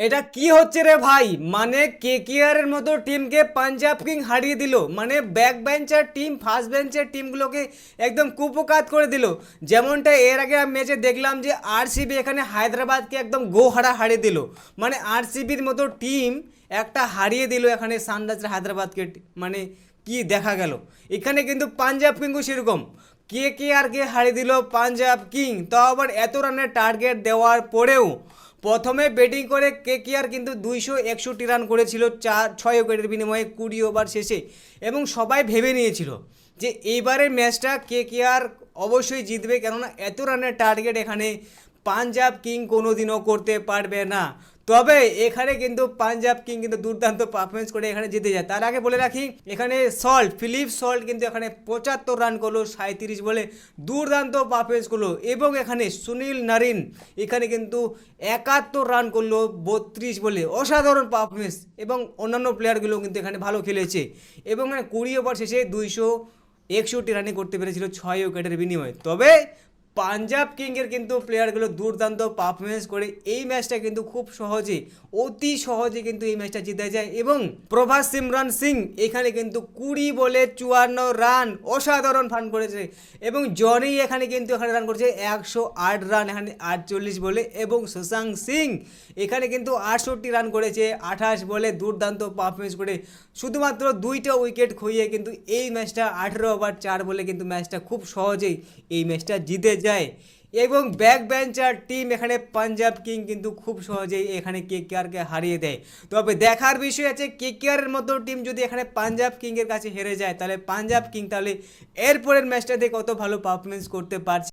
এটা কি হচ্ছে রে ভাই? মানে কেকেআর এর মতো টিমকে পাঞ্জাব কিং হারিয়ে দিল। মানে ব্যাক বেঞ্চার টিম ফার্স্ট বেঞ্চের টিমগুলোকে একদম কুপকাত করে দিল। যেমনটা এর আগে ম্যাচে দেখলাম যে আরসিবি এখানে হায়দ্রাবাদকে একদম গোহারা হারিয়ে দিল। মানে আরসিবির মতো টিম একটা হারিয়ে দিল এখানে সানরাইজার হায়দ্রাবাদকে। মানে কি দেখা গেল? এখানে কিন্তু পাঞ্জাব কিংও সেরকম। কে কে আর কে হারিয়ে দিল পাঞ্জাব কিং তাও আবার এত রানের টার্গেট দেওয়ার পরেও প্রথমে ব্যাটিং করে কে কে আর কিন্তু দুইশো একষট্টি রান করেছিল, চার, ছয় উইকেটের বিনিময়ে কুড়ি ওভার শেষে। এবং সবাই ভেবে নিয়েছিল যে এইবারের ম্যাচটা কে কে আর অবশ্যই জিতবে, কেননা এত রানের টার্গেট এখানে পাঞ্জাব কিং কোনোদিনও করতে পারবে না। তবে এখানে কিন্তু পাঞ্জাব কিং কিন্তু দুর্দান্ত পারফরমেন্স করে এখানে জিতে যায়। তার আগে বলে রাখি, এখানে সল্ট, ফিলিপ সল্ট কিন্তু এখানে পঁচাত্তর রান করল সাঁত্রিশ বলে দুর্দান্ত পারফরমেন্স করল। এবং এখানে সুনীল নারিন এখানে কিন্তু একাত্তর রান করল, বত্রিশ বলে। অসাধারণ পারফরমেন্স এবং অন্যান্য প্লেয়ারগুলো কিন্তু এখানে ভালো খেলেছে। এবং এখানে কুড়ি ওভার শেষে দুইশো একষট্টি রানই করতে পেরেছিল ছয় উইকেটের বিনিময়ে। তবে পাঞ্জাব কিংয়ের কিন্তু প্লেয়ারগুলো দুর্দান্ত পারফরমেন্স করে এই ম্যাচটা কিন্তু খুব সহজে অতি সহজে কিন্তু এই ম্যাচটা জিতে যায়। এবং প্রভাস সিমরান সিং এখানে কিন্তু কুড়ি বলে চুয়ান্ন রান অসাধারণ ফান করেছে। এবং জনি এখানে কিন্তু এখানে রান করেছে একশো আট রান এখানে আটচল্লিশ বলে। এবং শশাঙ্ক সিং এখানে কিন্তু আটষট্টি রান করেছে, আঠাশ বলে দুর্দান্ত পারফরমেন্স করে। শুধুমাত্র দুইটা উইকেট খুইয়ে কিন্তু এই ম্যাচটা আঠেরো ওভার চার বলে কিন্তু ম্যাচটা খুব সহজেই এই ম্যাচটা জিতে যায়। এবং ব্যাক বেঞ্চার টিম এখানে পাঞ্জাব কিং কিন্তু খুব সহজেই এখানে কে কে হারিয়ে দেয়। তবে দেখার বিষয় আছে কে কেআরের মতো টিম যদি এখানে পাঞ্জাব কিংয়ের কাছে হেরে যায়, তাহলে পাঞ্জাব কিং তাহলে এরপরের ম্যাচটাতে কত ভালো পারফরমেন্স করতে পারছে।